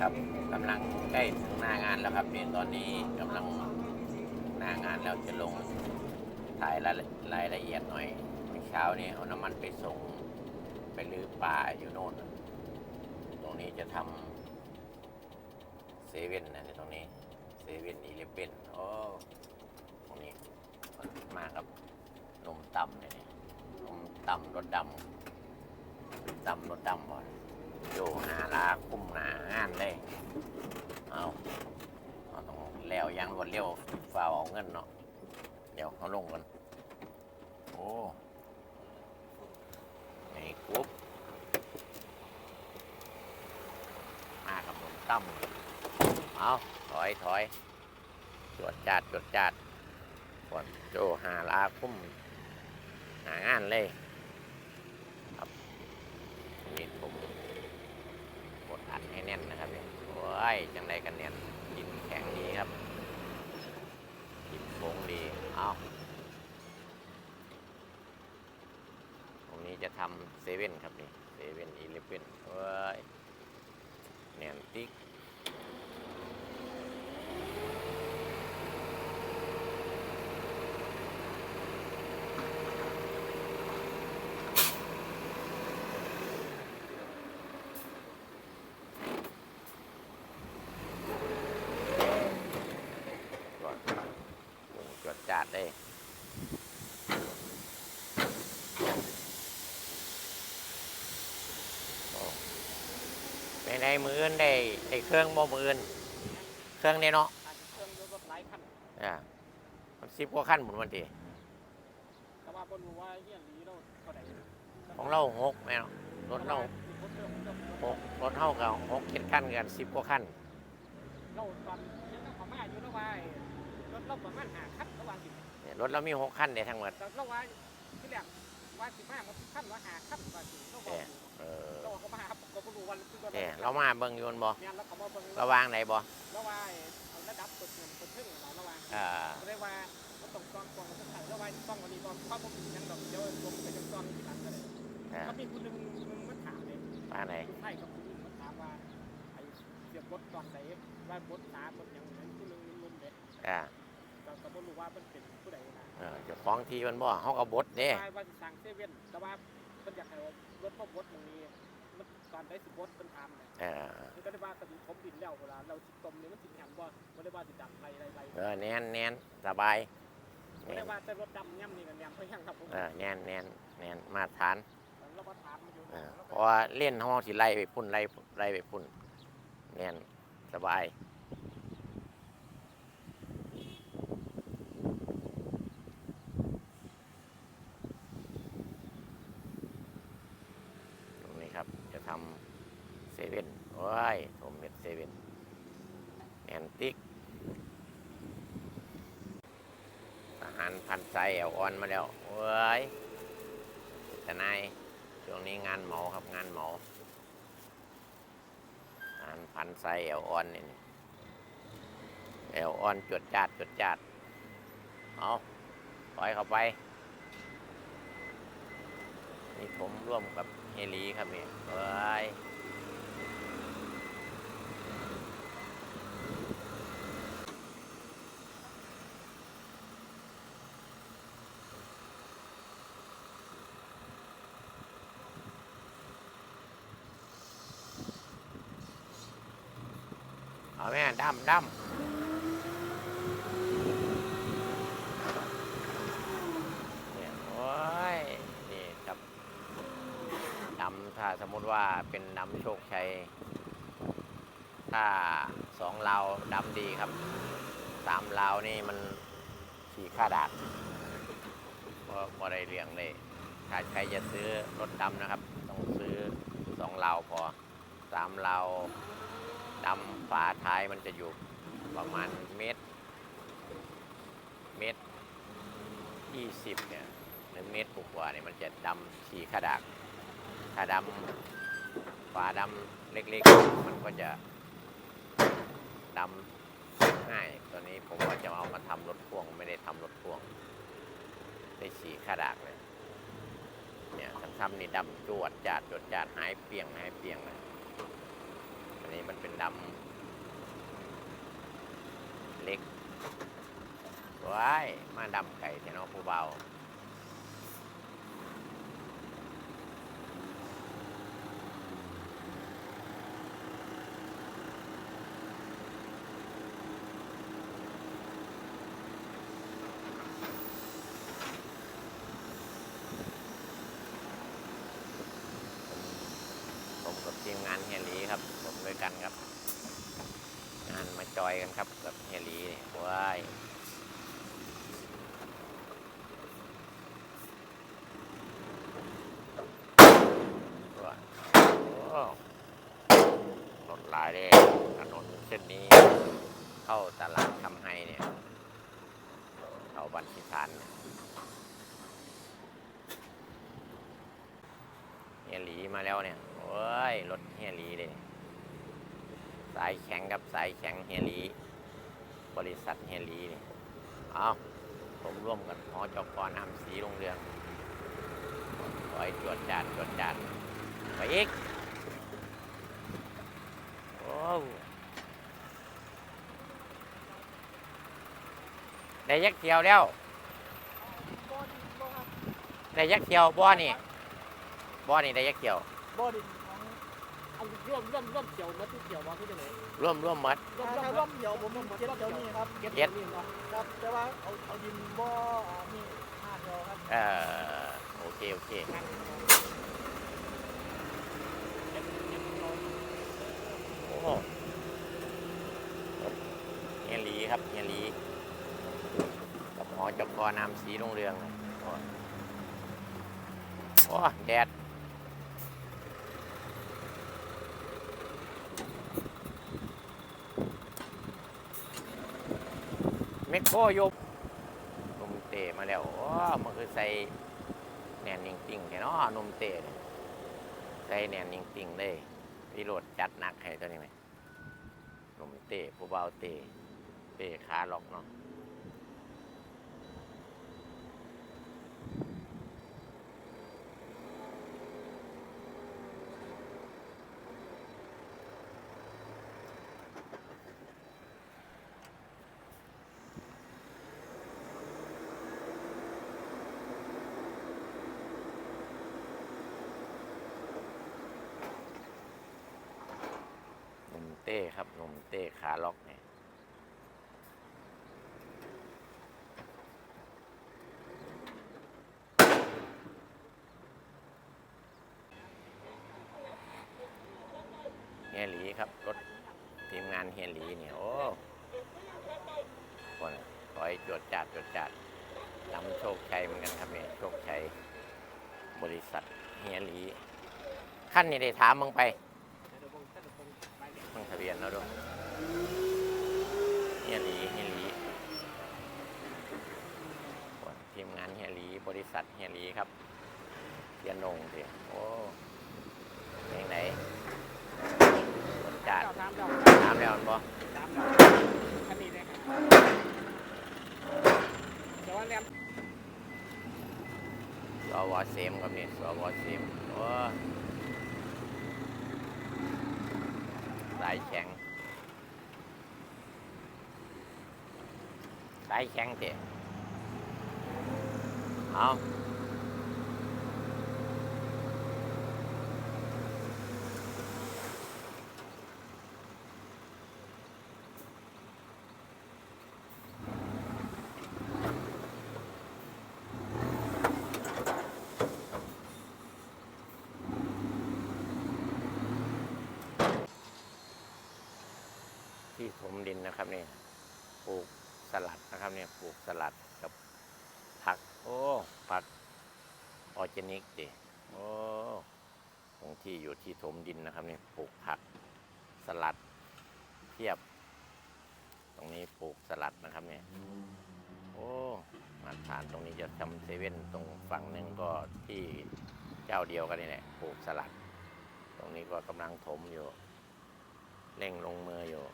ครับกำลังใกล้ถึงหน้างานแล้วครับนี่ตอนนี้กำลังหน้างานแล้วจะลงถ่ายรายละรายละเอียดหน่อยเมื่อเช้านี้เอาน้ำมันไปส่งไปลื้อป่าอยู่โน่น ตรงนี้จะทำเซเว่นนะตรงนี้เซเว่นอีเลฟเว่นโอ้ตรงนี้มันมากับนมต่ำเนี่ยนมต่ำรถดำต่ำรถดำบ่ โยหาลาคุ้มหนางานเลย เอาเอาต้องแล้วยังรวดเร็วฝ่าเอาเงินเนาะ เดี๋ยวเขาลงกันโอ้ไอ้กรุ๊ปมากับหนุ่มตั้มเอาถอยถอยจวดจัดจวดจัดกดโจหาลาคุ้มหางานเลยครับนี่ผม อัดให้แน่นนะครับเนี่ยโอ้ยจังไรกันเนี่ยกินแข็งดีครับกินโป่งดีเอาตรงนี้จะทำเซเว่นครับนี่เซเว่นอีเลฟเว่นเว้ยเนี่ยติ๊กอนปรุงจดจาดเลยโอ้ ในในมืออื่นได้ได้เครื่องบ่มืออื่นเครื่องเนี่ยเนาะอาจจะเครื่องรถหลายคันอ่ามันสิบกว่าขั้นหมุนวันทีแต่ว่าบนรู้ว่าเฮียหลีเราเท่าไหร่ของเราหกแม่เนาะรถเราหกรถเท่ากับหกเจ็ดขั้นกันสิบกว่าขั้นเราตอนยังต้องขอมาอยู่แล้วว่ารถเราประมาณหาคันระหว่างสิเนี่ยรถเรามีหกขั้นเดียทั้งหมดแต่เราว่าที่แรก ว่าสิบห้ามันคันว่าหาคันว่าสิเราบอกเออเราก็มาหาก็บ่รู้ว่าคือว่าเออเรามาเบิ่งอยนบ่เนี่ยเราก็มาเบิ่งระวางไหนบ่เราว่าเอาระดับกดเงินกดทึ่งเราระว่าอ่าก็ได้ว่ามันต้องกองกองมันใส่ระว่าต้องวันนี้ตอนความผมยังดอกเดียวผมไปจังตอนที่หลังก็ได้อ่าเขามีคนนึงมึงมาถามเลยมาไหนคุณไพ่กับคุณลุงมาถามว่าไอ้เสียบบดตอนไหนว่าบดตาบดอย่างนั้นคุณลุงลุงเด็กอ่า ก็ก็บ่รู้ว่ามันเป็นผู้ใดนะเออเจะฟ้าของทีมันบ่เฮาก็บดเด้ ว่าว่าสิสั่งเซเว่นแต่ว่าเพิ่นอยากให้รถพ่อบดตรงนี้มันตอนได้สิบดเพิ่นถามเนี่ยเออมันก็ได้ว่าตอนนี้ผมดินแล้วเวลาเราสิต้มนี่มันสิแหมบ่บ่ได้ว่าสิดำไรไรไรเออแน่นแน่นสบายบ่แน่ได้นว่าแต่รถดำย่ำนี่ก็แหนมเพิ่นยังครับผมเออแน่นแน่นแน่นมาตรฐานเรามาถามมันอยู่เออเพราะว่าเล่นห้องสิไล่ไปพุ่นไล่ไล่ไปพุ่นแน่นสบายตรงนี้ครับจะทำเซเว่นโอ้ยโทมเม็ดเซเว่นแอนติกทหารพันไซเอลออนมาแล้วโอ้ยแต่นายช่วงนี้งานเหมาครับงานเหมางานพันไซเอลออนนี่เอลออนจดจาดจดจาดเอาปล่อยเข้าไป นี่ผมร่วมกับเฮลีครับเนี่ยเฮ้ย แม่ดำดำเนี่ยโอ้ย นี่ครับดำถ้าสมมติว่าเป็นดำโชคชัย ถ้าสองลาวดำดีครับ สามลาวนี่มันขี่ค่าดาดก็บ่ได้เลี้ยงเลยถ้าใครจะซื้อรถดำนะครับ ต้องซื้อสองลาวพอสามลาวำฝาท้ายมันจะอยู่ประมาณเมตร เมตรยี่สิบเนี่ยหรือเมตรกว่าเนี่ยมันจะดำขี่ขาดากถ้าดำฝาดำเล็กๆ มันก็จะดำง่ายตัวนี้ผมว่าจะเอามาทำรถพ่วงไม่ได้ทำรถพ่วงได้ขี่ขาดากเลยเนี่ยทำทำนี่ดำจวดจาดจวดจาดหายเปียงหายเปียงเลย นี้มันเป็นดำเล็กว้ายมาดำไก่เทนอผู้เบาผมกับทีมงานเฮลีครับ ด้วยกันครับ งานมาจอยกันครับกับเฮียลีนี่ว้ายว้ยรถหลายเลยถนนเส้นนี้ เข้าตลาดทำไฮเนี่ยเข้าบันทิทานเนี่ยเฮียหลีมาแล้วเนี่ยโอ้ย รถเฮียหลีเลย สายแข็งกับสายแข็งเฮลีบริษัทเฮลีนี่เอาผมร่วมกันหอจกรน้ำสีลงเรืองคอยจวดจานจวดจานไปอีกโอ้ได้ยักเที่ยวแล้วได้ยักเที่ยวบ่อนี่บ่อนี่ได้ยักเที่ยวบ่ดิน ของอันร่วมร่วมร่วมเกี่ยวมาทุกเกี่ยวบ่คือจังได๋ร่วมร่วมหมัด ร่วมร่วมร่วมเกี่ยวผมเก็บเกี่ยวนี่ครับเก็บเก็เกี่ยบวนี่เนาะครับ แต่ว่าเอาเอาดินบ่อ่านี่ห้าเดียวครับเออโอเคโอเคเก็บเก็บเอาโอ้เฮียหลีครับเฮียหลีกับหอจกรนำสีลงเรืองเลยโอ้ยโอ้ยแดด เมกโคโยบนมเตะมาแล้วโอ้มันคือใส่แหนนยิงติ่งแค่นอนมเตะใส่แหนนยิงติ่งเลยพี่โรดจัดนักให้ตัวนี้ไหมนมเตะผู้เบาเตะเตะขาล็อกเนาะ ต้ครับนมเต้ขาล็อกเนี่ยเฮลีครับ รถทีมงานเฮลีเนี่ย โอ้คนคอยจวดจัดจวดจัดนำโชคชัยเหมือนกันครับเนี่ยโชคชัยบริษัทเฮลีขั้นนี้ได้ถามมึงไป งทะเบียนแล้วด้วยเฮียหลีเฮียหลีทีมงานเฮียหลีบริษัทเฮียหลีครับเฮียนงสิโอ้เพลงไหนรสจัดเจ้าตามเจ้าถามแล้วมันบ่ตามเจ้าคันนี้เลยครับแต่ว่าแรมสวเซมครับนี่สวเซมโอ้ สายแข็งสายแข็งเตะเอา ที่ถมดินนะครับเนี่ยปลูกสลัดนะครับเนี่ยปลูกสลัดกับผัก โอ้ผักออร์แกนิกดิโอ้ตรงที่อยู่ที่ถมดินนะครับเนี่ยปลูกผักสลัดเทียบ ตรงนี้ปลูกสลัดนะครับเนี่ยโอ้มาทานตรงนี้จะทำเซเว่นตรงฝั่งหนึ่งก็ที่เจ้าเดียวกันนี่แหละปลูกสลัด ตรงนี้ก็กำลังถมอยู่เร่งลงมืออยู่